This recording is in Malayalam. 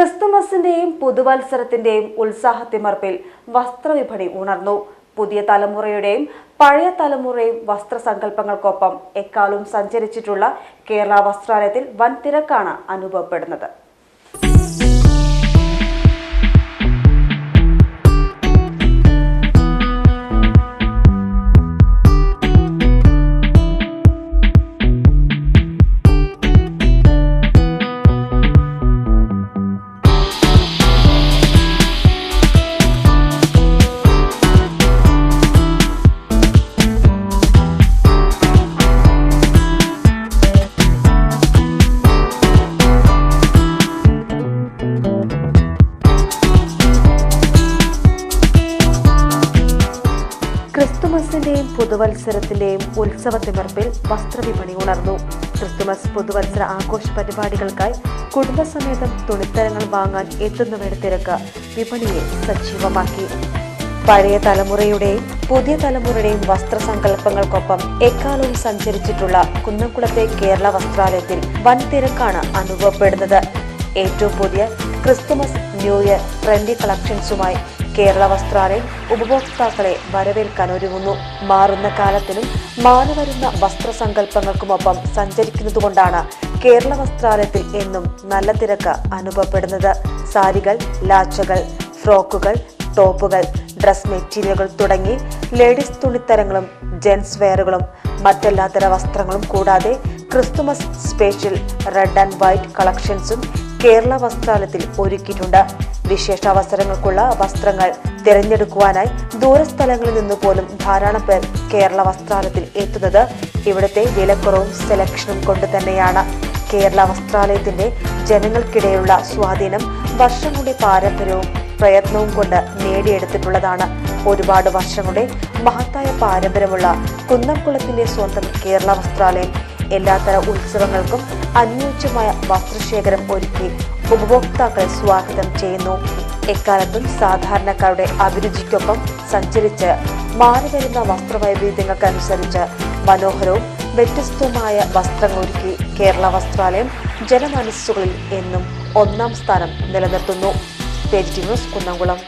ക്രിസ്തുമസിന്റെയും പുതുവത്സരത്തിന്റെയും ഉത്സാഹത്തിമർപ്പിൽ വസ്ത്രവിപണി ഉണർന്നു. പുതിയ തലമുറയുടെയും പഴയ തലമുറയും വസ്ത്രസങ്കല്പങ്ങൾക്കൊപ്പം എക്കാലവും സഞ്ചരിച്ചിട്ടുള്ള കേരള വസ്ത്രാലയത്തിൽ വൻ തിരക്കാണ് അനുഭവപ്പെടുന്നത്. ക്രിസ്തുമസിന്റെയും പുതുവത്സരത്തിന്റെയും ഉത്സവത്തിമർപ്പിൽ വസ്ത്രവിപണി ഉണർന്നു. ക്രിസ്തുമസ് പുതുവത്സര ആഘോഷ പരിപാടികൾക്കായി കുടുംബസമേതം തുണിത്തരങ്ങൾ വാങ്ങാൻ എത്തുന്നവരുടെ തിരക്ക് വിപണിയെ സജീവമാക്കി. പഴയ തലമുറയുടെയും പുതിയ തലമുറയുടെയും വസ്ത്രസങ്കല്പങ്ങൾക്കൊപ്പം എക്കാലവും സഞ്ചരിച്ചിട്ടുള്ള കുന്നംകുളത്തെ കേരള വസ്ത്രാലയത്തിൽ വൻ തിരക്കാണ് അനുഭവപ്പെടുന്നത്. ഏറ്റവും പുതിയ ക്രിസ്തുമസ് ന്യൂ ഇയർ ട്രെൻഡി കളക്ഷൻസുമായി കേരള വസ്ത്രാലയം ഉപഭോക്താക്കളെ വരവേൽക്കാൻ ഒരുങ്ങുന്നു. മാറുന്ന കാലത്തിനും മാറിവരുന്ന വസ്ത്രസങ്കല്പങ്ങൾക്കുമൊപ്പം സഞ്ചരിക്കുന്നതുകൊണ്ടാണ് കേരള വസ്ത്രാലയത്തിൽ എന്നും നല്ല തിരക്ക് അനുഭവപ്പെടുന്നത്. സാരികൾ ലാച്ചകൾ ഫ്രോക്കുകൾ ടോപ്പുകൾ ഡ്രസ് മെറ്റീരിയലുകൾ തുടങ്ങി ലേഡീസ് തുണിത്തരങ്ങളും ജെൻസ് വെയറുകളും മറ്റെല്ലാത്തര വസ്ത്രങ്ങളും കൂടാതെ Christmas special red and white കളക്ഷൻസും കേരള വസ്ത്രാലയത്തിൽ ഒരുക്കിയിട്ടുണ്ട്. വിശേഷ അവസരങ്ങൾക്കുള്ള വസ്ത്രങ്ങൾ തിരഞ്ഞെടുക്കുവാനായി ദൂരസ്ഥലങ്ങളിൽ നിന്ന് പോലും ധാരാളം പേർ കേരള വസ്ത്രാലയത്തിൽ എത്തുന്നത് ഇവിടുത്തെ വിലക്കുറവും സെലക്ഷനും കൊണ്ട് തന്നെയാണ്. കേരള വസ്ത്രാലയത്തിന്റെ ജനങ്ങൾക്കിടയിലുള്ള സ്വാധീനം വർഷങ്ങളുടെ പാരമ്പര്യവും പ്രയത്നവും കൊണ്ട് നേടിയെടുത്തിട്ടുള്ളതാണ്. ഒരുപാട് വർഷങ്ങളുടെ മഹത്തായ പാരമ്പര്യമുള്ള കുന്നംകുളത്തിന്റെ സ്വന്തം കേരള വസ്ത്രാലയം എല്ലാത്തര ഉത്സവങ്ങൾക്കും അനുയോജ്യമായ വസ്ത്രശേഖരം ഒരുക്കി ഉപഭോക്താക്കളെ സ്വാഗതം ചെയ്യുന്നു. എക്കാലത്തും സാധാരണക്കാരുടെ അഭിരുചിക്കൊപ്പം സഞ്ചരിച്ച് മാറിവരുന്ന വസ്ത്രവൈവിധ്യങ്ങൾക്കനുസരിച്ച് മനോഹരവും വ്യത്യസ്തവുമായ വസ്ത്രങ്ങൾ ഒരുക്കി കേരള വസ്ത്രാലയം ജനമനസ്സുകളിൽ എന്നും ഒന്നാം സ്ഥാനം നിലനിർത്തുന്നു. ന്യൂസ് കുന്നംകുളം.